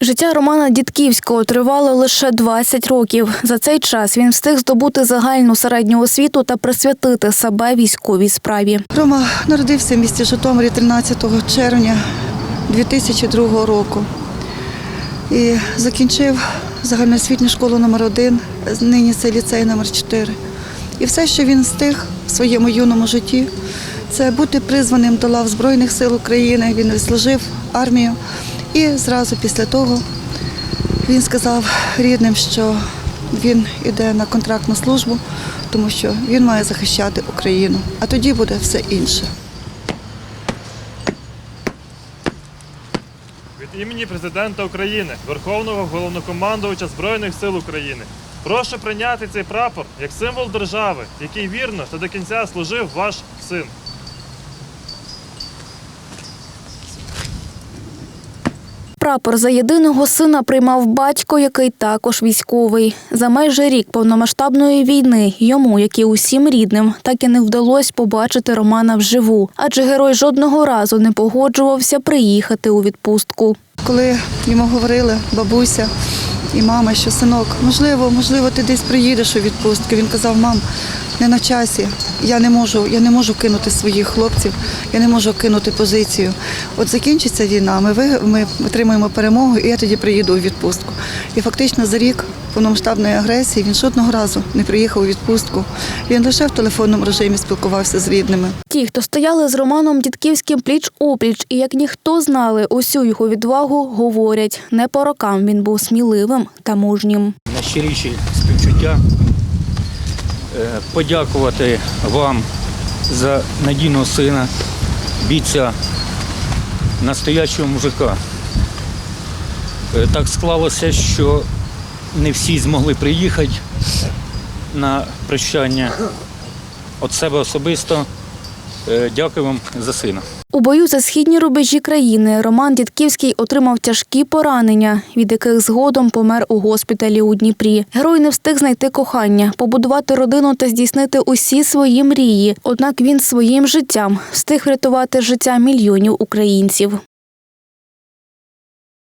Життя Романа Дідківського тривало лише 20 років. За цей час він встиг здобути загальну середню освіту та присвятити себе військовій справі. Рома народився в місті Житомирі 13 червня 2002 року і закінчив загальноосвітню школу номер 1 нині це ліцей номер 4 І все, що він встиг в своєму юному житті, це бути призваним до лав Збройних сил України. Він відслужив армію. І зразу після того він сказав рідним, що він йде на контрактну службу, тому що він має захищати Україну. А тоді буде все інше. Від імені президента України, Верховного головнокомандувача Збройних сил України, прошу прийняти цей прапор як символ держави, який вірно та до кінця служив ваш син. Прапор за єдиного сина приймав батько, який також військовий. За майже рік повномасштабної війни йому, як і усім рідним, так і не вдалося побачити Романа вживу, адже герой жодного разу не погоджувався приїхати у відпустку. Коли йому говорили бабуся і мама, що синок, можливо, можливо, ти десь приїдеш у відпустку. Він казав, мам, не на часі. Я не можу, я не можу кинути своїх хлопців, я не можу кинути позицію. От закінчиться війна, ми, ви- ми отримаємо перемогу, і я тоді приїду у відпустку. І фактично за рік повномасштабної агресії він жодного разу не приїхав у відпустку. Він лише в телефонному режимі спілкувався з рідними. Ті, хто стояли з Романом Дідківським пліч опліч, і як ніхто знали усю його відвагу, говорять, не по рокам він був сміливим та мужнім. найщиріші співчуття. Е, Подякувати вам за надійного сина, бійця, настоячого мужика. Е, Так склалося, що не всі змогли приїхати на прощання. От себе особисто е, дякую вам за сина. У бою за східні рубежі країни Роман Дідківський отримав тяжкі поранення, від яких згодом помер у госпіталі у Дніпрі. Герой не встиг знайти кохання, побудувати родину та здійснити усі свої мрії. Однак він своїм життям встиг врятувати життя мільйонів українців.